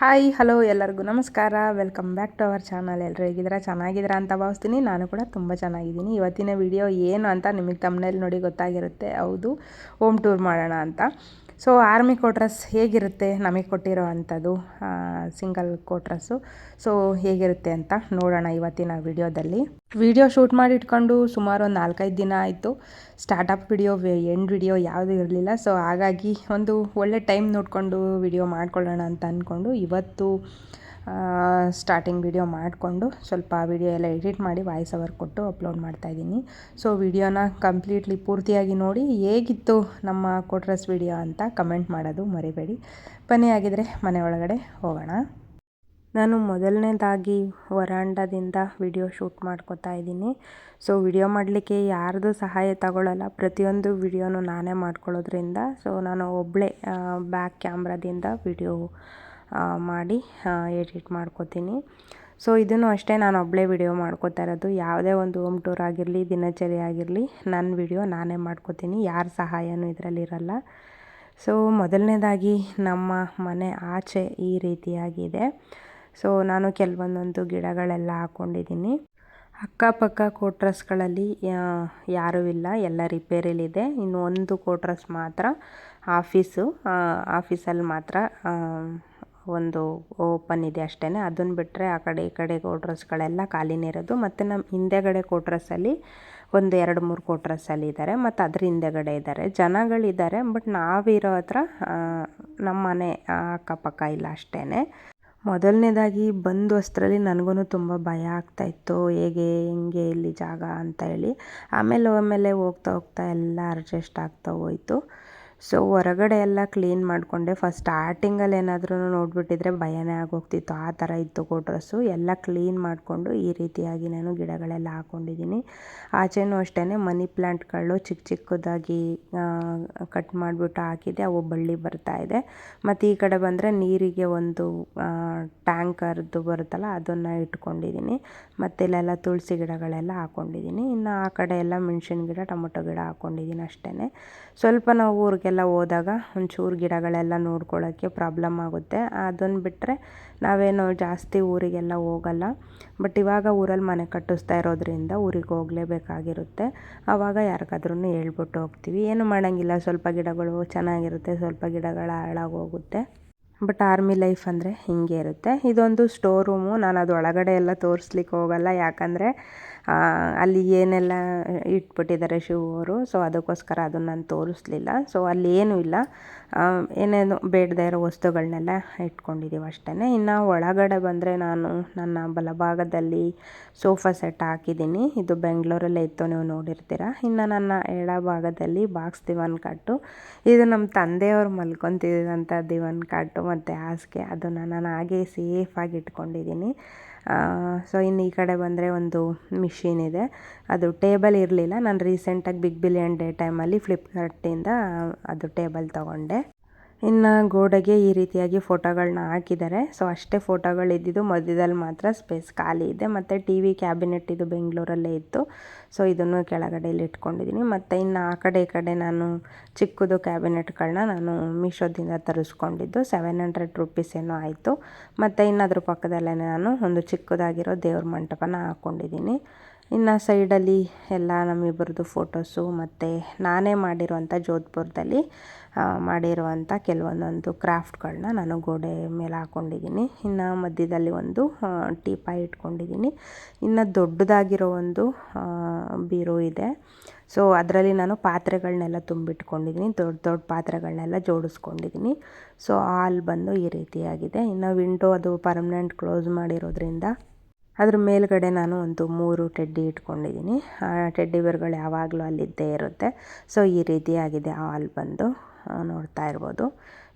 Hi, hello ಎಲ್ಲರಿಗೂ ನಮಸ್ಕಾರ. Welcome back to our channel ಎಲ್ಲರೂ ಹೇಗಿದ್ದೀರಾ? ಚೆನ್ನಾಗಿದ್ದೀರಾ ಅಂತ ಭಾವಿಸ್ತೀನಿ. ನಾನು ಕೂಡ ತುಂಬ ಚೆನ್ನಾಗಿದ್ದೀನಿ. ಇವತ್ತಿನ ವಿಡಿಯೋ ಏನು ಅಂತ ನಿಮಗೆ ತಮ್ಮನೇಲಿ ನೋಡಿ ಗೊತ್ತಾಗಿರುತ್ತೆ. ಹೌದು ಹೋಮ್ ಟೂರ್ ಮಾಡೋಣ ಅಂತ. ಸೊ ಆರ್ಮಿ ಕೋಟ್ರಸ್ ಹೇಗಿರುತ್ತೆ? ನಮಗೆ ಕೊಟ್ಟಿರೋ ಅಂಥದ್ದು ಸಿಂಗಲ್ ಕೋಟ್ರಸ್ಸು ಸೊ ಹೇಗಿರುತ್ತೆ ಅಂತ ನೋಡೋಣ ಇವತ್ತಿನ ವಿಡಿಯೋದಲ್ಲಿ. ವಿಡಿಯೋ ಶೂಟ್ ಮಾಡಿ ಇಟ್ಕೊಂಡು ಸುಮಾರು ಒಂದು ನಾಲ್ಕೈದು ದಿನ ಆಯಿತು. ಸ್ಟಾರ್ಟಪ್ ವಿಡಿಯೋ ಎಂಡ್ ವಿಡಿಯೋ ಯಾವುದೂ ಇರಲಿಲ್ಲ. ಸೊ ಹಾಗಾಗಿ ಒಂದು ಒಳ್ಳೆ ಟೈಮ್ ನೋಡಿಕೊಂಡು ವಿಡಿಯೋ ಮಾಡ್ಕೊಳ್ಳೋಣ ಅಂತ ಅಂದ್ಕೊಂಡು ಇವತ್ತು ಸ್ಟಾರ್ಟಿಂಗ್ ವಿಡಿಯೋ ಮಾಡಿಕೊಂಡು ಸ್ವಲ್ಪ ವಿಡಿಯೋ ಎಲ್ಲ ಎಡಿಟ್ ಮಾಡಿ ವಾಯ್ಸ್ ಅವರ್ ಕೊಟ್ಟು ಅಪ್ಲೋಡ್ ಮಾಡ್ತಾ ಇದ್ದೀನಿ. ಸೊ ವಿಡಿಯೋನ ಕಂಪ್ಲೀಟ್ಲಿ ಪೂರ್ತಿಯಾಗಿ ನೋಡಿ ಹೇಗಿತ್ತು ನಮ್ಮ ಕೋಟ್ರಸ್ ವಿಡಿಯೋ ಅಂತ ಕಮೆಂಟ್ ಮಾಡೋದು ಮರಿಬೇಡಿ. ಬನ್ನಿ ಆಗಿದ್ರೆ ಮನೆ ಒಳಗಡೆ ಹೋಗೋಣ. ನಾನು ಮೊದಲನೇದಾಗಿ ವರಾಂಡದಿಂದ ವಿಡಿಯೋ ಶೂಟ್ ಮಾಡ್ಕೋತಾ ಇದ್ದೀನಿ. ಸೊ ವಿಡಿಯೋ ಮಾಡಲಿಕ್ಕೆ ಯಾರ್ದು ಸಹಾಯ ತಗೊಳ್ಳಲ್ಲ ಪ್ರತಿಯೊಂದು ವಿಡಿಯೋನು ನಾನೇ ಮಾಡ್ಕೊಳ್ಳೋದ್ರಿಂದ. ಸೊ ನಾನು ಒಬ್ಬಳೇ ಬ್ಯಾಕ್ ಕ್ಯಾಮ್ರಾದಿಂದ ವಿಡಿಯೋ ಮಾಡಿ ಎಡಿಟ್ ಮಾಡ್ಕೋತೀನಿ. ಸೊ ಇದನ್ನು ಅಷ್ಟೇ ನಾನು ಒಬ್ಬಳೇ ವಿಡಿಯೋ ಮಾಡ್ಕೋತಾ ಇರೋದು. ಯಾವುದೇ ಒಂದು ಹೋಮ್ ಟೂರ್ ಆಗಿರಲಿ, ದಿನಚರಿ ಆಗಿರಲಿ ನನ್ನ ವಿಡಿಯೋ ನಾನೇ ಮಾಡ್ಕೋತೀನಿ. ಯಾರ ಸಹಾಯನೂ ಇದರಲ್ಲಿ ಇರಲ್ಲ ಸೊ ಮೊದಲನೇದಾಗಿ ನಮ್ಮ ಮನೆ ಆಚೆ ಈ ರೀತಿಯಾಗಿದೆ. ಸೊ ನಾನು ಕೆಲವೊಂದೊಂದು ಗಿಡಗಳೆಲ್ಲ ಹಾಕ್ಕೊಂಡಿದ್ದೀನಿ ಅಕ್ಕಪಕ್ಕ ಕೋಟ್ರಸ್ಗಳಲ್ಲಿ ಯಾರೂ ಇಲ್ಲ. ಎಲ್ಲ ರಿಪೇರಿಲಿದೆ. ಇನ್ನು ಒಂದು ಕೋಟ್ರಸ್ ಮಾತ್ರ, ಆಫೀಸು ಆಫೀಸಲ್ಲಿ ಮಾತ್ರ ಒಂದು ಓಪನ್ ಇದೆ ಅಷ್ಟೇ ಅದನ್ನು ಬಿಟ್ಟರೆ ಆ ಕಡೆ ಈ ಕಡೆ ಕೋಟ್ರಸ್ಗಳೆಲ್ಲ ಖಾಲಿನೇ ಇರೋದು. ಮತ್ತು ನಮ್ಮ ಹಿಂದೆಗಡೆ ಕೋಟ್ರಸ್ಸಲ್ಲಿ ಒಂದು ಎರಡು ಮೂರು ಕೋಟ್ರಸ್ಸಲ್ಲಿ ಇದ್ದಾರೆ ಮತ್ತು ಅದ್ರ ಹಿಂದೆಗಡೆ ಇದ್ದಾರೆ ಜನಗಳಿದ್ದಾರೆ ಬಟ್ ನಾವಿರೋ ಹತ್ರ ನಮ್ಮ ಮನೆ ಅಕ್ಕಪಕ್ಕ ಇಲ್ಲ ಅಷ್ಟೇ ಮೊದಲನೇದಾಗಿ ಬಂದು ಅಷ್ಟರಲ್ಲಿ ನನಗೂ ತುಂಬ ಭಯ ಆಗ್ತಾಯಿತ್ತು ಹೇಗೆ, ಹೆಂಗೆ, ಇಲ್ಲಿ ಜಾಗ ಅಂತ ಹೇಳಿ. ಆಮೇಲೆ ಆಮೇಲೆ ಹೋಗ್ತಾ ಹೋಗ್ತಾ ಎಲ್ಲ ಅಡ್ಜಸ್ಟ್ ಆಗ್ತಾ ಹೋಯಿತು. ಸೊ ಹೊರಗಡೆ ಎಲ್ಲ ಕ್ಲೀನ್ ಮಾಡಿಕೊಂಡೆ. ಫಸ್ಟ್ ಸ್ಟಾರ್ಟಿಂಗಲ್ಲಿ ಏನಾದರೂ ನೋಡಿಬಿಟ್ಟಿದ್ರೆ ಭಯನೇ ಆಗೋಗ್ತಿತ್ತು. ಆ ಥರ ಇತ್ತು ಕೋಟ್ರಸ್ಸು ಎಲ್ಲ ಕ್ಲೀನ್ ಮಾಡಿಕೊಂಡು ಈ ರೀತಿಯಾಗಿ ನಾನು ಗಿಡಗಳೆಲ್ಲ ಹಾಕ್ಕೊಂಡಿದ್ದೀನಿ ಆಚೆನೂ ಅಷ್ಟೇ ಮನಿ ಪ್ಲ್ಯಾಂಟ್ಗಳು ಚಿಕ್ಕ ಚಿಕ್ಕದಾಗಿ ಕಟ್ ಮಾಡಿಬಿಟ್ಟು ಹಾಕಿದೆ ಅವು ಬಳ್ಳಿ ಬರ್ತಾ ಇದೆ. ಮತ್ತು ಈ ಕಡೆ ಬಂದರೆ ನೀರಿಗೆ ಒಂದು ಟ್ಯಾಂಕರ್ದು ಬರುತ್ತಲ್ಲ, ಅದನ್ನು ಇಟ್ಕೊಂಡಿದ್ದೀನಿ. ಮತ್ತು ಇಲ್ಲೆಲ್ಲ ತುಳಸಿ ಗಿಡಗಳೆಲ್ಲ ಹಾಕ್ಕೊಂಡಿದ್ದೀನಿ ಇನ್ನು ಆ ಕಡೆ ಎಲ್ಲ ಮೆಣಸಿನ ಗಿಡ, ಟೊಮೊಟೊ ಗಿಡ ಹಾಕ್ಕೊಂಡಿದ್ದೀನಿ ಅಷ್ಟೇ ಸ್ವಲ್ಪ ನಾವು ಊರಿಗೆ ಎಲ್ಲ ಹೋದಾಗ ಒಂಚೂರು ಗಿಡಗಳೆಲ್ಲ ನೋಡ್ಕೊಳ್ಳೋಕ್ಕೆ ಪ್ರಾಬ್ಲಮ್ ಆಗುತ್ತೆ. ಅದನ್ನು ಬಿಟ್ಟರೆ ನಾವೇನು ಜಾಸ್ತಿ ಊರಿಗೆಲ್ಲ ಹೋಗಲ್ಲ. ಬಟ್ ಇವಾಗ ಊರಲ್ಲಿ ಮನೆ ಕಟ್ಟಿಸ್ತಾ ಇರೋದ್ರಿಂದ ಊರಿಗೆ ಹೋಗಲೇಬೇಕಾಗಿರುತ್ತೆ. ಆವಾಗ ಯಾರಿಗಾದ್ರೂ ಹೇಳ್ಬಿಟ್ಟು ಹೋಗ್ತೀವಿ. ಏನು ಮಾಡೋಂಗಿಲ್ಲ. ಸ್ವಲ್ಪ ಗಿಡಗಳು ಚೆನ್ನಾಗಿರುತ್ತೆ. ಸ್ವಲ್ಪ ಗಿಡಗಳು ಹಾಳಾಗೋಗುತ್ತೆ. ಬಟ್ ಆರ್ಮಿ ಲೈಫ್ ಅಂದರೆ ಹೀಗೆ ಇರುತ್ತೆ. ಇದೊಂದು ಸ್ಟೋರ್ ರೂಮು. ನಾನು ಅದು ಒಳಗಡೆ ಎಲ್ಲ ತೋರಿಸ್ಲಿಕ್ಕೆ ಹೋಗಲ್ಲ. ಯಾಕಂದರೆ ಅಲ್ಲಿ ಏನೆಲ್ಲ ಇಟ್ಬಿಟ್ಟಿದ್ದಾರೆ ಶಿವ ಅವರು ಸೊ ಅದಕ್ಕೋಸ್ಕರ ಅದನ್ನು ನಾನು ತೋರಿಸ್ಲಿಲ್ಲ. ಸೊ ಅಲ್ಲಿ ಏನೂ ಇಲ್ಲ. ಏನೇನು ಬೇಡದೇ ಇರೋ ವಸ್ತುಗಳನ್ನೆಲ್ಲ ಇಟ್ಕೊಂಡಿದ್ದೀವಿ ಅಷ್ಟೇ ಇನ್ನು ಒಳಗಡೆ ಬಂದರೆ ನಾನು ನನ್ನ ಬಲಭಾಗದಲ್ಲಿ ಸೋಫಾ ಸೆಟ್ ಹಾಕಿದ್ದೀನಿ. ಇದು ಬೆಂಗಳೂರಲ್ಲೇ ಇತ್ತು, ನೀವು ನೋಡಿರ್ತೀರ. ಇನ್ನು ನನ್ನ ಎಡಭಾಗದಲ್ಲಿ ಬಾಕ್ಸ್ ದಿವಾನ್ ಕಟ್ಟು. ಇದು ನಮ್ಮ ತಂದೆಯವರು ಮಲ್ಕೊತಿದ್ದಂಥ ದಿವಾನ್ ಕಟ್ಟು ಮತ್ತು ಹಾಸಿಗೆ. ಅದನ್ನು ನಾನು ಹಾಗೆ ಸೇಫಾಗಿ ಇಟ್ಕೊಂಡಿದ್ದೀನಿ. ಸೊ ಇನ್ನು ಈ ಕಡೆ ಬಂದರೆ ಒಂದು ಮಿಷಿನ್ ಇದೆ. ಅದು ಟೇಬಲ್ ಇರಲಿಲ್ಲ. ನಾನು ರೀಸೆಂಟಾಗಿ ಬಿಗ್ ಬಿಲಿಯನ್ ಡೇ ಟೈಮಲ್ಲಿ ಫ್ಲಿಪ್ಕಾರ್ಟಿಂದ ಅದು ಟೇಬಲ್ ತೊಗೊಂಡೆ. ಇನ್ನು ಗೋಡೆಗೆ ಈ ರೀತಿಯಾಗಿ ಫೋಟೋಗಳನ್ನ ಹಾಕಿದ್ದಾರೆ. ಸೊ ಅಷ್ಟೇ ಫೋಟೋಗಳು ಇದ್ದಿದ್ದು ಮಧ್ಯದಲ್ಲಿ ಮಾತ್ರ ಸ್ಪೇಸ್ ಖಾಲಿ ಇದೆ. ಮತ್ತು ಟಿ ವಿ ಕ್ಯಾಬಿನೆಟ್ ಇದು ಬೆಂಗಳೂರಲ್ಲೇ ಇತ್ತು. ಸೊ ಇದನ್ನು ಕೆಳಗಡೆಯಲ್ಲಿ ಇಟ್ಕೊಂಡಿದ್ದೀನಿ. ಮತ್ತು ಇನ್ನು ಆ ಕಡೆ ಈ ಕಡೆ ನಾನು ಚಿಕ್ಕದು ಕ್ಯಾಬಿನೆಟ್ಗಳನ್ನ ನಾನು ಮೀಶೋದಿಂದ ತರಿಸ್ಕೊಂಡಿದ್ದು. ಸೆವೆನ್ ಹಂಡ್ರೆಡ್ ರುಪೀಸ್ ಏನೋ ಆಯಿತು. ಮತ್ತು ಇನ್ನು ಅದ್ರ ಪಕ್ಕದಲ್ಲೇ ನಾನು ಒಂದು ಚಿಕ್ಕದಾಗಿರೋ ದೇವ್ರ ಮಂಟಪನ ಹಾಕ್ಕೊಂಡಿದ್ದೀನಿ ಇನ್ನು ಸೈಡಲ್ಲಿ ಎಲ್ಲ ನಮ್ಮಿಬ್ಬರದ್ದು ಫೋಟೋಸು ಮತ್ತು ನಾನೇ ಮಾಡಿರುವಂಥ ಜೋಧ್ಪುರದಲ್ಲಿ ಮಾಡಿರುವಂಥ ಕೆಲವೊಂದೊಂದು ಕ್ರಾಫ್ಟ್ಗಳನ್ನ ನಾನು ಗೋಡೆ ಮೇಲೆ ಹಾಕ್ಕೊಂಡಿದ್ದೀನಿ ಇನ್ನು ಮಧ್ಯದಲ್ಲಿ ಒಂದು ಟೀಪಾಯಿ ಇಟ್ಕೊಂಡಿದ್ದೀನಿ. ಇನ್ನು ದೊಡ್ಡದಾಗಿರೋ ಒಂದು ಬೀರು ಇದೆ. ಸೊ, ಅದರಲ್ಲಿ ನಾನು ಪಾತ್ರೆಗಳನ್ನೆಲ್ಲ ತುಂಬಿಟ್ಕೊಂಡಿದ್ದೀನಿ. ದೊಡ್ಡ ದೊಡ್ಡ ಪಾತ್ರೆಗಳನ್ನೆಲ್ಲ ಜೋಡಿಸ್ಕೊಂಡಿದ್ದೀನಿ. ಸೊ ಆಲ್ ಬಂದು ಈ ರೀತಿಯಾಗಿದೆ. ಇನ್ನು ವಿಂಡೋ ಅದು ಪರ್ಮನೆಂಟ್ ಕ್ಲೋಸ್ ಮಾಡಿರೋದ್ರಿಂದ ಅದ್ರ ಮೇಲ್ಗಡೆ ನಾನು ಒಂದು ಮೂರು ಟೆಡ್ಡಿ ಇಟ್ಕೊಂಡಿದ್ದೀನಿ. ಆ ಟೆಡ್ಡಿ ಬೇರ್ಗಳು ಯಾವಾಗಲೂ ಅಲ್ಲಿದ್ದೇ ಇರುತ್ತೆ. ಸೊ, ಈ ರೀತಿಯಾಗಿದೆ ಹಾಲ್ ಬಂದು ನೋಡ್ತಾ ಇರ್ಬೋದು.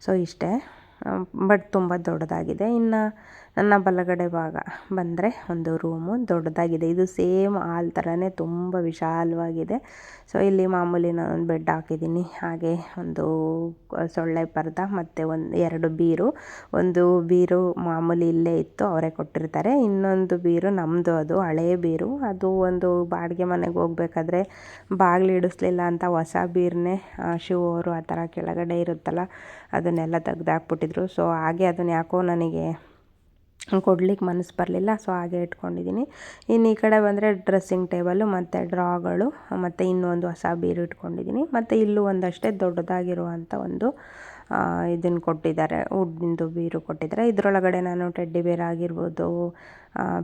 ಸೊ, ಇಷ್ಟೇ. ಬಟ್ ತುಂಬ ದೊಡ್ಡದಾಗಿದೆ. ಇನ್ನು ನನ್ನ ಬಲಗಡೆ ಭಾಗ ಬಂದರೆ ಒಂದು ರೂಮು ದೊಡ್ಡದಾಗಿದೆ. ಇದು ಸೇಮ್ ಹಾಲ್ ಥರನೇ ತುಂಬ ವಿಶಾಲವಾಗಿದೆ. ಸೊ, ಇಲ್ಲಿ ಮಾಮೂಲಿ ನಾನು ಬೆಡ್ ಹಾಕಿದ್ದೀನಿ. ಹಾಗೆ ಒಂದು ಸೊಳ್ಳೆ ಪರ್ದ ಮತ್ತು ಒಂದು ಎರಡು ಬೀರು. ಒಂದು ಬೀರು ಮಾಮೂಲಿ ಇಲ್ಲೇ ಇತ್ತು, ಅವರೇ ಕೊಟ್ಟಿರ್ತಾರೆ. ಇನ್ನೊಂದು ಬೀರು ನಮ್ಮದು ಅದು ಹಳೆಯ ಬೀರು. ಅದು ಒಂದು ಬಾಡಿಗೆ ಮನೆಗೆ ಹೋಗ್ಬೇಕಾದ್ರೆ ಬಾಗಿಲು ಇಡಿಸ್ಲಿಲ್ಲ ಅಂತ ಹೊಸ ಬೀರನ್ನೇ ಶಿವ ಅವರು ಆ ಥರ ಕೆಳಗಡೆ ಇರುತ್ತಲ್ಲ, ಅದನ್ನೆಲ್ಲ ತೆಗ್ದಾಕ್ಬಿಟ್ಟಿದ್ರು. ಸೊ, ಹಾಗೆ ಅದನ್ನ ಯಾಕೋ ನನಗೆ ಕೊಡ್ಲಿಕ್ಕೆ ಮನಸ್ಸು ಬರಲಿಲ್ಲ ಸೊ ಹಾಗೆ ಇಟ್ಕೊಂಡಿದ್ದೀನಿ. ಇನ್ನು ಈ ಕಡೆ ಬಂದರೆ ಡ್ರೆಸ್ಸಿಂಗ್ ಟೇಬಲು ಮತ್ತು ಡ್ರಾಗಳು ಮತ್ತು ಇನ್ನೊಂದು ಹೊಸ ಬೀರು ಇಟ್ಕೊಂಡಿದ್ದೀನಿ. ಮತ್ತು ಇಲ್ಲೂ ಒಂದಷ್ಟೇ ದೊಡ್ಡದಾಗಿರುವಂಥ ಒಂದು ಇದನ್ನು ಕೊಟ್ಟಿದ್ದಾರೆ ವುಡ್ಡಿಂದು ಬೀರು ಕೊಟ್ಟಿದ್ದಾರೆ. ಇದರೊಳಗಡೆ ನಾನು ಟೆಡ್ಡಿ ಬೇರ್ ಆಗಿರ್ಬೋದು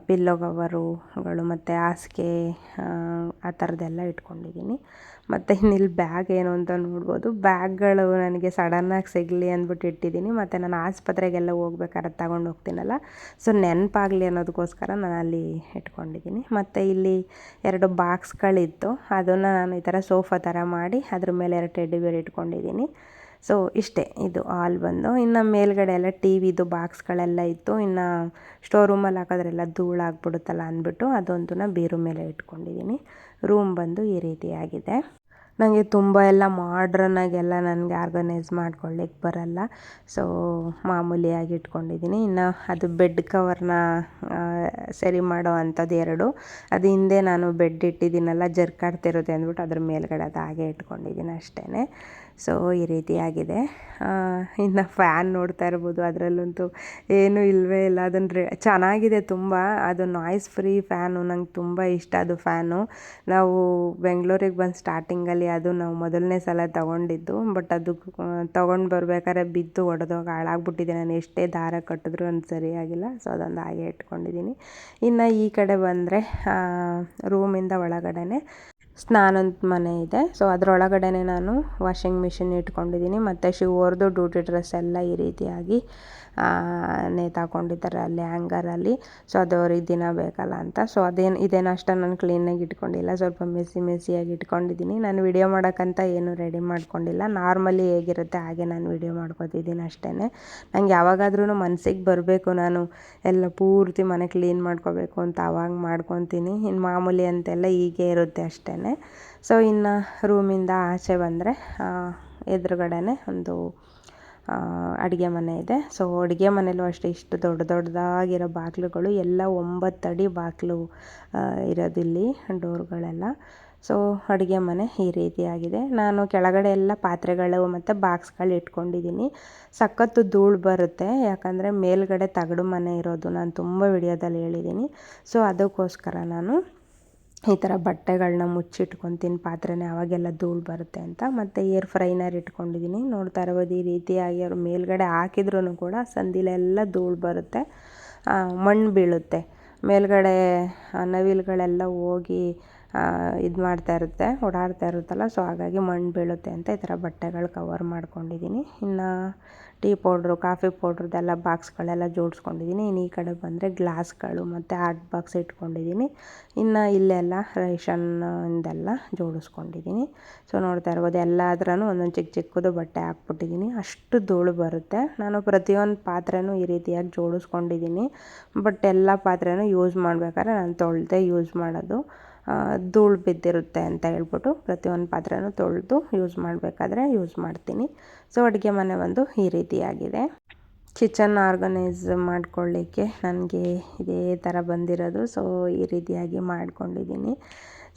ಪಿಲ್ಲೋ ಕವರುಗಳು ಮತ್ತು ಹಾಸಿಗೆ, ಆ ಥರದ್ದೆಲ್ಲ ಇಟ್ಕೊಂಡಿದ್ದೀನಿ. ಮತ್ತು ಇಲ್ಲಿ ಬ್ಯಾಗ್ ಏನು ಅಂತ ನೋಡ್ಬೋದು. ಬ್ಯಾಗ್ಗಳು ನನಗೆ ಸಡನ್ನಾಗಿ ಸಿಗಲಿ ಅಂದ್ಬಿಟ್ಟು ಇಟ್ಟಿದ್ದೀನಿ. ಮತ್ತು ನಾನು ಆಸ್ಪತ್ರೆಗೆಲ್ಲ ಹೋಗ್ಬೇಕಾದ್ರೆ ತಗೊಂಡು ಹೋಗ್ತೀನಲ್ಲ. ಸೊ, ನೆನಪಾಗಲಿ ಅನ್ನೋದಕ್ಕೋಸ್ಕರ ನಾನು ಅಲ್ಲಿ ಇಟ್ಕೊಂಡಿದ್ದೀನಿ. ಮತ್ತು ಇಲ್ಲಿ ಎರಡು ಬಾಕ್ಸ್ಗಳಿತ್ತು. ಅದನ್ನು ನಾನು ಈ ಥರ ಸೋಫಾ ಥರ ಮಾಡಿ ಅದ್ರ ಮೇಲೆ ಎರಡು ಟೆಡ್ಡಿ ಬೇರ್ ಇಟ್ಕೊಂಡಿದ್ದೀನಿ. ಸೊ ಇಷ್ಟೇ, ಇದು ಆಲ್ ಬಂದು. ಇನ್ನು ಮೇಲ್ಗಡೆ ಎಲ್ಲ ಟಿ ವಿದು ಬಾಕ್ಸ್ಗಳೆಲ್ಲ ಇತ್ತು. ಇನ್ನು ಸ್ಟೋರ್ ರೂಮಲ್ಲಿ ಹಾಕೋದ್ರೆಲ್ಲ ಧೂಳಾಗ್ಬಿಡುತ್ತಲ್ಲ ಅಂದ್ಬಿಟ್ಟು ಅದೊಂದನ್ನ ಬೀರು ಮೇಲೆ ಇಟ್ಕೊಂಡಿದ್ದೀನಿ. ರೂಮ್ ಬಂದು ಈ ರೀತಿಯಾಗಿದೆ. ನನಗೆ ತುಂಬ ಎಲ್ಲ ಮಾಡ್ರನ್ನಾಗೆಲ್ಲ ನನಗೆ ಆರ್ಗನೈಸ್ ಮಾಡ್ಕೊಳ್ಳಿಕ್ಕೆ ಬರಲ್ಲ. ಸೊ ಮಾಮೂಲಿಯಾಗಿ ಇಟ್ಕೊಂಡಿದ್ದೀನಿ ಇನ್ನು ಅದು ಬೆಡ್ ಕವರ್ನ ಸರಿ ಮಾಡೋ ಅಂಥದ್ದು ಎರಡು. ಅದು ಹಿಂದೆ ನಾನು ಬೆಡ್ ಇಟ್ಟಿದ್ದೀನಲ್ಲ ಜರ್ಕಾಡ್ತಿರುತ್ತೆ ಅಂದ್ಬಿಟ್ಟು ಅದ್ರ ಮೇಲ್ಗಡೆ ಅದು ಹಾಗೆ ಇಟ್ಕೊಂಡಿದ್ದೀನಿ ಅಷ್ಟೇ ಸೊ ಈ ರೀತಿಯಾಗಿದೆ ಇನ್ನು ಫ್ಯಾನ್ ನೋಡ್ತಾ ಇರ್ಬೋದು. ಅದರಲ್ಲಂತೂ ಏನೂ ಇಲ್ಲವೇ ಇಲ್ಲ. ಅದನ್ನು ಚೆನ್ನಾಗಿದೆ ತುಂಬ. ಅದು ನಾಯ್ಸ್ ಫ್ರೀ ಫ್ಯಾನು ನಂಗೆ ತುಂಬ ಇಷ್ಟ ಅದು ಫ್ಯಾನು ನಾವು ಬೆಂಗಳೂರಿಗೆ ಬಂದು ಸ್ಟಾರ್ಟಿಂಗಲ್ಲಿ ಅದು ನಾವು ಮೊದಲನೇ ಸಲ ತಗೊಂಡಿದ್ದು ಬಟ್ ಅದು ತೊಗೊಂಡು ಬರ್ಬೇಕಾದ್ರೆ ಬಿದ್ದು ಒಡೆದೋಗಿ ಹಾಳಾಗ್ಬಿಟ್ಟಿದೆ. ನಾನು ಎಷ್ಟೇ ದಾರ ಕಟ್ಟಿದ್ರು ಅದು ಸರಿಯಾಗಿಲ್ಲ ಸೊ ಅದೊಂದು ಹಾಗೆ ಇಟ್ಕೊಂಡಿದ್ದೀನಿ. ಇನ್ನು ಈ ಕಡೆ ಬಂದರೆ ರೂಮಿಂದ ಒಳಗಡೆ ಸ್ನಾನದ ಮನೆ ಇದೆ. ಸೊ ಅದರೊಳಗಡೆ ನಾನು ವಾಷಿಂಗ್ ಮಿಷಿನ್ ಇಟ್ಕೊಂಡಿದ್ದೀನಿ, ಮತ್ತು ಶಿವರ್ದು ಡ್ಯೂಟಿ ಡ್ರೆಸ್ ಎಲ್ಲ ಈ ರೀತಿಯಾಗಿ ನೇತಾಕೊಂಡಿದ್ದಾರೆ ಅಲ್ಲಿ ಹ್ಯಾಂಗರಲ್ಲಿ ಸೊ ಅದು ಅವ್ರಿಗೆ ದಿನ ಬೇಕಲ್ಲ ಅಂತ. ಸೊ ಅದೇನು, ಇದೇನು ಅಷ್ಟೇ ನಾನು ಕ್ಲೀನಾಗಿ ಇಟ್ಕೊಂಡಿಲ್ಲ. ಸ್ವಲ್ಪ ಮೆಸ್ಸಿ ಮೆಸ್ಸಿಯಾಗಿ ಇಟ್ಕೊಂಡಿದ್ದೀನಿ ನಾನು ವಿಡಿಯೋ ಮಾಡೋಕ್ಕಂತ ಏನು ರೆಡಿ ಮಾಡ್ಕೊಂಡಿಲ್ಲ. ನಾರ್ಮಲಿ ಹೇಗಿರುತ್ತೆ ಹಾಗೆ ನಾನು ವಿಡಿಯೋ ಮಾಡ್ಕೊತಿದ್ದೀನಿ ಅಷ್ಟೇ ನಂಗೆ ಯಾವಾಗಾದ್ರೂ ಮನಸ್ಸಿಗೆ ಬರಬೇಕು ನಾನು. ಎಲ್ಲ ಪೂರ್ತಿ ಮನೆ ಕ್ಲೀನ್ ಮಾಡ್ಕೋಬೇಕು ಅಂತ ಅವಾಗ ಮಾಡ್ಕೊತೀನಿ. ಇನ್ನು ಮಾಮೂಲಿ ಅಂತೆಲ್ಲ ಹೀಗೆ ಇರುತ್ತೆ ಅಷ್ಟೇ ಸೊ ಇನ್ನು ರೂಮಿಂದ ಆಚೆ ಬಂದರೆ ಎದುರುಗಡೆನೆ ಒಂದು ಅಡುಗೆ ಮನೆ ಇದೆ. ಸೊ ಅಡುಗೆ ಮನೆಯಲ್ಲೂ ಅಷ್ಟೇ ಇಷ್ಟು ದೊಡ್ಡ ದೊಡ್ಡದಾಗಿರೋ ಬಾಗಿಲುಗಳು ಎಲ್ಲ ಒಂಬತ್ತು ಅಡಿ ಬಾಗಿಲು ಇರೋದಿಲ್ಲಿ ಡೋರ್ಗಳೆಲ್ಲ. ಸೊ ಅಡುಗೆ ಮನೆ ಈ ರೀತಿಯಾಗಿದೆ. ನಾನು ಕೆಳಗಡೆ ಎಲ್ಲ ಪಾತ್ರೆಗಳು ಮತ್ತು ಬಾಕ್ಸ್ಗಳು ಇಟ್ಕೊಂಡಿದ್ದೀನಿ. ಸಖತ್ತು ಧೂಳು ಬರುತ್ತೆ, ಯಾಕಂದರೆ ಮೇಲ್ಗಡೆ ತಗಡು ಮನೆ ಇರೋದು ನಾನು ತುಂಬ ವಿಡಿಯೋದಲ್ಲಿ ಹೇಳಿದ್ದೀನಿ. ಸೊ ಅದಕ್ಕೋಸ್ಕರ ನಾನು ಈ ಥರ ಬಟ್ಟೆಗಳನ್ನ ಮುಚ್ಚಿಟ್ಕೊತೀನಿ ಪಾತ್ರೆನೇ ಅವಾಗೆಲ್ಲ ಧೂಳು ಬರುತ್ತೆ ಅಂತ ಮತ್ತು ಏರ್ ಫ್ರೈನರ್ ಇಟ್ಕೊಂಡಿದ್ದೀನಿ. ನೋಡ್ತಾ ಇರ್ಬೋದು ಈ ರೀತಿಯಾಗಿ ಅವ್ರು ಮೇಲ್ಗಡೆ ಹಾಕಿದ್ರೂ ಕೂಡ ಸಂದಿಲೆಲ್ಲ ಧೂಳು ಬರುತ್ತೆ. ಮಣ್ಣು ಬೀಳುತ್ತೆ. ಮೇಲ್ಗಡೆ ನವಿಲುಗಳೆಲ್ಲ ಹೋಗಿ ಇದು ಮಾಡ್ತಾ ಇರುತ್ತೆ, ಓಡಾಡ್ತಾ ಇರುತ್ತಲ್ಲ, ಸೊ ಹಾಗಾಗಿ ಮಣ್ಣು ಬೀಳುತ್ತೆ ಅಂತ ಈ ಥರ ಬಟ್ಟೆಗಳು ಕವರ್ ಮಾಡ್ಕೊಂಡಿದ್ದೀನಿ. ಇನ್ನು ಟೀ ಪೌಡ್ರು, ಕಾಫಿ ಪೌಡ್ರದ್ದೆಲ್ಲ ಬಾಕ್ಸ್ಗಳೆಲ್ಲ ಜೋಡಿಸ್ಕೊಂಡಿದ್ದೀನಿ. ಇನ್ನು ಈ ಕಡೆ ಬಂದರೆ ಗ್ಲಾಸ್ಗಳು ಮತ್ತು ಆರ್ಟ್ ಬಾಕ್ಸ್ ಇಟ್ಕೊಂಡಿದ್ದೀನಿ. ಇನ್ನು ಇಲ್ಲೆಲ್ಲ ರೇಷನ್ನಿಂದೆಲ್ಲ ಜೋಡಿಸ್ಕೊಂಡಿದ್ದೀನಿ. ಸೊ ನೋಡ್ತಾ ಇರ್ಬೋದು ಎಲ್ಲಾದ್ರೂ ಒಂದೊಂದು ಚಿಕ್ಕ ಚಿಕ್ಕದು ಬಟ್ಟೆ ಹಾಕ್ಬಿಟ್ಟಿದ್ದೀನಿ. ಅಷ್ಟು ಧೂಳು ಬರುತ್ತೆ. ನಾನು ಪ್ರತಿಯೊಂದು ಪಾತ್ರೆನೂ ಈ ರೀತಿಯಾಗಿ ಜೋಡಿಸ್ಕೊಂಡಿದ್ದೀನಿ. ಬಟ್ ಎಲ್ಲ ಪಾತ್ರೆನೂ ಯೂಸ್ ಮಾಡ್ಬೇಕಾದ್ರೆ ನಾನು ತೊಳೆದೇ ಯೂಸ್ ಮಾಡೋದು. ಧೂಳು ಬಿದ್ದಿರುತ್ತೆ ಅಂತ ಹೇಳ್ಬಿಟ್ಟು ಪ್ರತಿಯೊಂದು ಪಾತ್ರೆನೂ ತೊಳೆದು ಯೂಸ್ ಮಾಡಬೇಕಾದ್ರೆ ಯೂಸ್ ಮಾಡ್ತೀನಿ. ಸೊ, ಅಡುಗೆ ಮನೆ ಒಂದು ಈ ರೀತಿಯಾಗಿದೆ. ಕಿಚನ್ ಆರ್ಗನೈಸ್ ಮಾಡ್ಕೊಳ್ಳಿಕ್ಕೆ ನನಗೆ ಇದೇ ಥರ ಬಂದಿರೋದು. ಸೊ, ಈ ರೀತಿಯಾಗಿ ಮಾಡ್ಕೊಂಡಿದ್ದೀನಿ.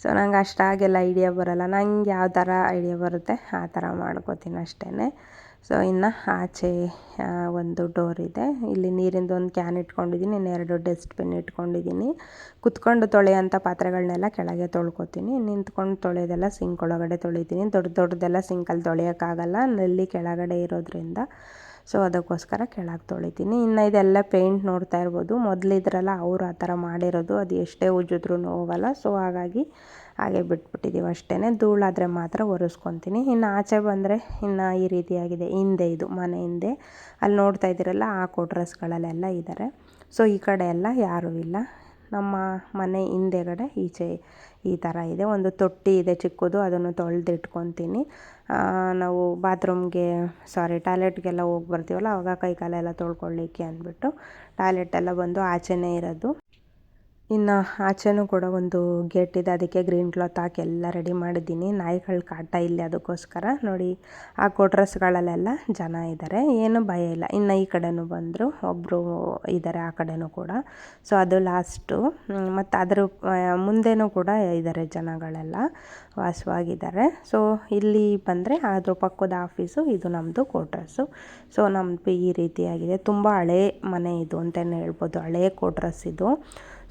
ಸೊ, ನಂಗೆ ಅಷ್ಟಾಗೆಲ್ಲ ಐಡಿಯಾ ಬರೋಲ್ಲ. ನಂಗೆ ಯಾವ ಥರ ಐಡಿಯಾ ಬರುತ್ತೆ, ಆ ಥರ ಮಾಡ್ಕೋತೀನಿ ಅಷ್ಟೇ ಸೊ ಇನ್ನು ಆಚೆ ಒಂದು ಡೋರ್ ಇದೆ. ಇಲ್ಲಿ ನೀರಿಂದು ಒಂದು ಕ್ಯಾನ್ ಇಟ್ಕೊಂಡಿದ್ದೀನಿ ಇನ್ನೆರಡು ಡಸ್ಟ್ಬಿನ್ ಇಟ್ಕೊಂಡಿದ್ದೀನಿ. ಕುತ್ಕೊಂಡು ತೊಳೆಯೋಂಥ ಪಾತ್ರೆಗಳನ್ನೆಲ್ಲ ಕೆಳಗೆ ತೊಳ್ಕೊತೀನಿ. ನಿಂತ್ಕೊಂಡು ತೊಳೆಯೋದೆಲ್ಲ ಸಿಂಕ್ ಒಳಗಡೆ ತೊಳಿತೀನಿ. ದೊಡ್ಡ ದೊಡ್ಡದೆಲ್ಲ ಸಿಂಕಲ್ಲಿ ತೊಳೆಯೋಕ್ಕಾಗಲ್ಲ. ನಲ್ಲಿ ಕೆಳಗಡೆ ಇರೋದ್ರಿಂದ. ಸೊ ಅದಕ್ಕೋಸ್ಕರ ಕೆಳಗೆ ತೊಳಿತೀನಿ. ಇನ್ನು ಇದೆಲ್ಲ ಪೇಂಟ್ ನೋಡ್ತಾ ಇರ್ಬೋದು. ಮೊದಲಿದ್ರಲ್ಲ ಅವರು ಆ ಥರ ಮಾಡಿರೋದು. ಅದು ಎಷ್ಟೇ ಉಜ್ಜಿದ್ರೂ ಹೋಗಲ್ಲ ಸೊ ಹಾಗಾಗಿ ಹಾಗೆ ಬಿಟ್ಬಿಟ್ಟಿದ್ದೀವಿ ಅಷ್ಟೇ ಧೂಳಾದರೆ ಮಾತ್ರ ಒರೆಸ್ಕೊತೀನಿ. ಇನ್ನು ಆಚೆ ಬಂದರೆ ಇನ್ನು ಈ ರೀತಿಯಾಗಿದೆ. ಹಿಂದೆ ಇದು ಮನೆ ಹಿಂದೆ. ಅಲ್ಲಿ ನೋಡ್ತಾ ಇದ್ದೀರಲ್ಲ, ಆ ಕೋಟ್ರಸ್ಗಳಲ್ಲೆಲ್ಲ ಇದ್ದಾರೆ ಸೊ ಈ ಕಡೆ ಎಲ್ಲ ಯಾರೂ ಇಲ್ಲ. ನಮ್ಮ ಮನೆ ಹಿಂದೆಗಡೆ ಈಚೆ ಈ ಥರ ಇದೆ. ಒಂದು ತೊಟ್ಟಿ ಇದೆ ಚಿಕ್ಕದು, ಅದನ್ನು ತೊಳೆದಿಟ್ಕೊತೀನಿ. ನಾವು ಬಾತ್ರೂಮ್ಗೆ ಸಾರಿ ಟಾಯ್ಲೆಟ್ಗೆಲ್ಲ ಹೋಗಿ ಬರ್ತೀವಲ್ಲ ಆವಾಗ ಕೈ ಕಾಲೆಲ್ಲ ತೊಳ್ಕೊಳ್ಳಿಕ್ಕೆ ಅಂದ್ಬಿಟ್ಟು ಟಾಯ್ಲೆಟ್ ಎಲ್ಲ ಬಂದು ಆಚೆನೇ ಇರೋದು. ಇನ್ನು ಆಚೆನೂ ಕೂಡ ಒಂದು ಗೇಟ್ ಇದೆ, ಅದಕ್ಕೆ ಗ್ರೀನ್ ಕ್ಲಾತ್ ಹಾಕಿ ಎಲ್ಲ ರೆಡಿ ಮಾಡಿದ್ದೀನಿ. ನಾಯಿಗಳ ಕಾಟ ಇಲ್ಲಿ ಅದಕ್ಕೋಸ್ಕರ. ನೋಡಿ, ಆ ಕೋಟ್ರಸ್ಗಳಲ್ಲೆಲ್ಲ ಜನ ಇದ್ದಾರೆ ಏನು ಭಯ ಇಲ್ಲ. ಇನ್ನು ಈ ಕಡೆನೂ ಬಂದರು ಒಬ್ಬರು ಇದ್ದಾರೆ ಆ ಕಡೆನೂ ಕೂಡ. ಸೊ ಅದು ಲಾಸ್ಟು ಮತ್ತು ಅದರ ಮುಂದೆನೂ ಕೂಡ ಇದ್ದಾರೆ ಜನಗಳೆಲ್ಲ, ವಾಸವಾಗಿದ್ದಾರೆ. ಸೊ ಇಲ್ಲಿ ಬಂದರೆ ಅದ್ರ ಪಕ್ಕದ ಆಫೀಸು ಇದು ನಮ್ಮದು ಕೋಟ್ರಸ್ಸು ಸೊ ನಮ್ಮದು ಈ ರೀತಿಯಾಗಿದೆ. ತುಂಬ ಹಳೇ ಮನೆ ಇದು ಅಂತಲೇ ಹೇಳ್ಬೋದು. ಹಳೇ ಕೋಟ್ರಸ್ ಇದು.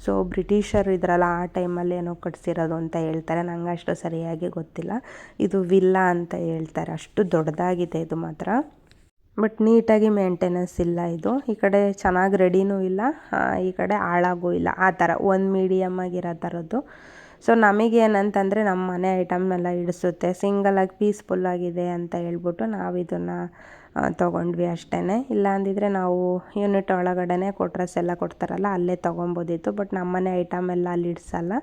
ಸೊ ಬ್ರಿಟಿಷರು ಇದ್ರಲ್ಲ, ಆ ಟೈಮಲ್ಲಿ ಏನೋ ಕಟ್ಸಿರೋದು ಅಂತ ಹೇಳ್ತಾರೆ. ನಂಗೆ ಅಷ್ಟು ಸರಿಯಾಗಿ ಗೊತ್ತಿಲ್ಲ. ಇದು ವಿಲ್ಲ ಅಂತ ಹೇಳ್ತಾರೆ. ಅಷ್ಟು ದೊಡ್ಡದಾಗಿದೆ ಇದು ಮಾತ್ರ. ಬಟ್ ನೀಟಾಗಿ ಮೇಂಟೆನೆನ್ಸ್ ಇಲ್ಲ ಇದು. ಈ ಕಡೆ ಚೆನ್ನಾಗಿ ರೆಡಿನೂ ಇಲ್ಲ. ಈ ಕಡೆ ಹಾಳಾಗೂ ಇಲ್ಲ. ಆ ಥರ, ಒಂದು ಮೀಡಿಯಮ್ ಆಗಿರೋ ಥರದ್ದು. ಸೊ ನಮಗೇನಂತಂದರೆ ನಮ್ಮ ಮನೆ ಐಟಮ್ನೆಲ್ಲ ಇಡಿಸುತ್ತೆ. ಸಿಂಗಲಾಗಿ ಪೀಸ್ಫುಲ್ಲಾಗಿದೆ ಅಂತ ಹೇಳ್ಬಿಟ್ಟು ನಾವು ಇದನ್ನು ತೊಗೊಂಡ್ವಿ ಅಷ್ಟೇ ಇಲ್ಲ ಅಂದಿದ್ರೆ ನಾವು ಯೂನಿಟ್ ಒಳಗಡೆ ಕೊಟ್ರಸ್ ಎಲ್ಲ ಕೊಡ್ತಾರಲ್ಲ, ಅಲ್ಲೇ ತೊಗೊಬೋದಿತ್ತು. ಬಟ್ ನಮ್ಮನೆ ಐಟಮ್ ಎಲ್ಲ ಅಲ್ಲಿ ಇಡ್ಸಲ್ಲ.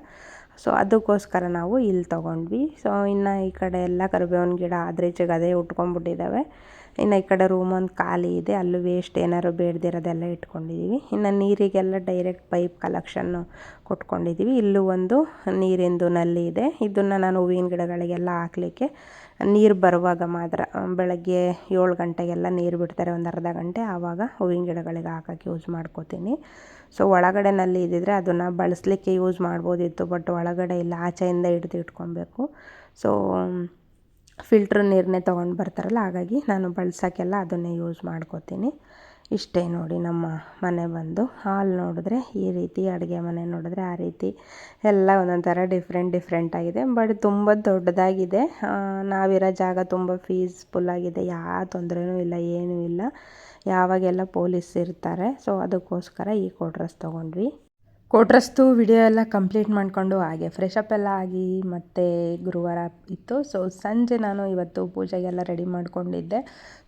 ಸೊ ಅದಕ್ಕೋಸ್ಕರ ನಾವು ಇಲ್ಲಿ ತೊಗೊಂಡ್ವಿ. ಸೊ ಇನ್ನು ಈ ಕಡೆ ಎಲ್ಲ ಕರಿಬೇವಿನ ಗಿಡ ಆದ್ರೀಚೆಗೆ ಅದೇ ಉಟ್ಕೊಂಡ್ಬಿಟ್ಟಿದ್ದಾವೆ ಇನ್ನು ಈ ಕಡೆ ರೂಮ್ ಒಂದು ಖಾಲಿ ಇದೆ, ಅಲ್ಲೂ ವೇಸ್ಟ್ ಏನಾದ್ರು ಬೇಡದಿರೋದೆಲ್ಲ ಇಟ್ಕೊಂಡಿದ್ದೀವಿ ಇನ್ನು ನೀರಿಗೆಲ್ಲ ಡೈರೆಕ್ಟ್ ಪೈಪ್ ಕಲೆಕ್ಷನ್ನು ಕೊಟ್ಕೊಂಡಿದ್ದೀವಿ ಇಲ್ಲೂ ಒಂದು ನೀರಿಂದು ನಲ್ಲಿ ಇದೆ. ಇದನ್ನು ನಾನು ಹೂವಿನ ಗಿಡಗಳಿಗೆಲ್ಲ ಹಾಕಲಿಕ್ಕೆ ನೀರು ಬರುವಾಗ ಮಾತ್ರ, ಬೆಳಗ್ಗೆ ಏಳು ಗಂಟೆಗೆಲ್ಲ ನೀರು ಬಿಡ್ತಾರೆ, ಒಂದು ಅರ್ಧ ಗಂಟೆ. ಆವಾಗ ಹೂವಿನ ಗಿಡಗಳಿಗೆ ಹಾಕೋಕ್ಕೆ ಯೂಸ್ ಮಾಡ್ಕೋತೀನಿ. ಸೊ ಒಳಗಡೆ ನಲ್ಲಿ ಇದ್ದಿದ್ರೆ ಅದನ್ನು ಬಳಸಲಿಕ್ಕೆ ಯೂಸ್ ಮಾಡ್ಬೋದಿತ್ತು ಬಟ್ ಒಳಗಡೆ ಇಲ್ಲ, ಆಚೆಯಿಂದ ಹಿಡ್ದು ಇಟ್ಕೊಬೇಕು. ಸೊ ಫಿಲ್ಟ್ರ್ ನೀರನ್ನೇ ತೊಗೊಂಡು ಬರ್ತಾರಲ್ಲ, ಹಾಗಾಗಿ ನಾನು ಬಳಸೋಕ್ಕೆಲ್ಲ ಅದನ್ನೇ ಯೂಸ್ ಮಾಡ್ಕೋತೀನಿ. ಇಷ್ಟೇ ನೋಡಿ ನಮ್ಮ ಮನೆ ಬಂದು. ಹಾಲ್ ನೋಡಿದ್ರೆ ಈ ರೀತಿ, ಅಡುಗೆ ಮನೆ ನೋಡಿದ್ರೆ ಆ ರೀತಿ, ಎಲ್ಲ ಒಂದೊಂದು ಥರ ಡಿಫ್ರೆಂಟ್ ಡಿಫ್ರೆಂಟ್ ಆಗಿದೆ. ಬಟ್ ತುಂಬ ದೊಡ್ಡದಾಗಿದೆ. ನಾವಿರೋ ಜಾಗ ತುಂಬ ಪೀಸ್ಫುಲ್ಲಾಗಿದೆ ಯಾವ ತೊಂದರೆನೂ ಇಲ್ಲ, ಏನೂ ಇಲ್ಲ. ಯಾವಾಗೆಲ್ಲ ಪೊಲೀಸ್ ಇರ್ತಾರೆ. ಸೊ ಅದಕ್ಕೋಸ್ಕರ ಈ ಕೋಡ್ರಸ್ ತೊಗೊಂಡ್ವಿ. ಕೋಟ್ರಸ್ತು ವಿಡಿಯೋ ಎಲ್ಲ ಕಂಪ್ಲೀಟ್ ಮಾಡಿಕೊಂಡು ಹಾಗೆ ಫ್ರೆಶ್ ಎಲ್ಲ ಆಗಿ ಮತ್ತೆ ಗುರುವಾರ ಇತ್ತು. ಸೊ ಸಂಜೆ ನಾನು ಇವತ್ತು ಪೂಜೆಗೆಲ್ಲ ರೆಡಿ ಮಾಡ್ಕೊಂಡಿದ್ದೆ.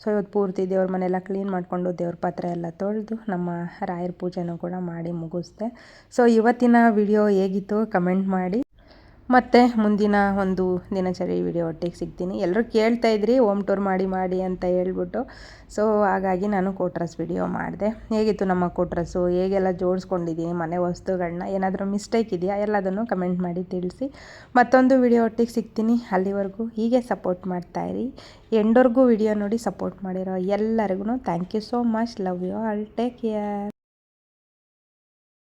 ಸೊ ಇವತ್ತು ಪೂರ್ತಿ ದೇವ್ರ ಮನೆಯೆಲ್ಲ ಕ್ಲೀನ್ ಮಾಡಿಕೊಂಡು ದೇವ್ರ ಪಾತ್ರೆ ಎಲ್ಲ ತೊಳೆದು ನಮ್ಮ ರಾಯರ ಪೂಜೆನೂ ಕೂಡ ಮಾಡಿ ಮುಗಿಸ್ದೆ. ಸೊ ಇವತ್ತಿನ ವಿಡಿಯೋ ಹೇಗಿತ್ತು? ಕಮೆಂಟ್ ಮಾಡಿ. ಮತ್ತು ಮುಂದಿನ ಒಂದು ದಿನಚರಿ ವಿಡಿಯೋ ಒಟ್ಟಿಗೆ ಸಿಗ್ತೀನಿ. ಎಲ್ಲರೂ ಕೇಳ್ತಾ ಇದ್ರಿ, ಹೋಮ್ ಟೂರ್ ಮಾಡಿ ಮಾಡಿ ಅಂತ ಹೇಳ್ಬಿಟ್ಟು. ಸೊ ಹಾಗಾಗಿ ನಾನು ಕೋಟ್ರಸ್ ವಿಡಿಯೋ ಮಾಡಿದೆ. ಹೇಗಿತ್ತು ನಮ್ಮ ಕೋಟ್ರಸ್ಸು ಹೇಗೆಲ್ಲ ಜೋಡಿಸ್ಕೊಂಡಿದ್ದೀನಿ ಮನೆ ವಸ್ತುಗಳನ್ನ ಏನಾದರೂ ಮಿಸ್ಟೇಕ್ ಇದೆಯಾ? ಎಲ್ಲದನ್ನು ಕಮೆಂಟ್ ಮಾಡಿ ತಿಳಿಸಿ. ಮತ್ತೊಂದು ವಿಡಿಯೋ ಒಟ್ಟಿಗೆ ಸಿಗ್ತೀನಿ. ಅಲ್ಲಿವರೆಗೂ ಹೀಗೆ ಸಪೋರ್ಟ್ ಮಾಡ್ತಾಯಿರಿ ಎಂಡೋರ್ಗೂ ವಿಡಿಯೋ ನೋಡಿ ಸಪೋರ್ಟ್ ಮಾಡಿರೋ ಎಲ್ಲರಿಗೂ thank you so much love you all take care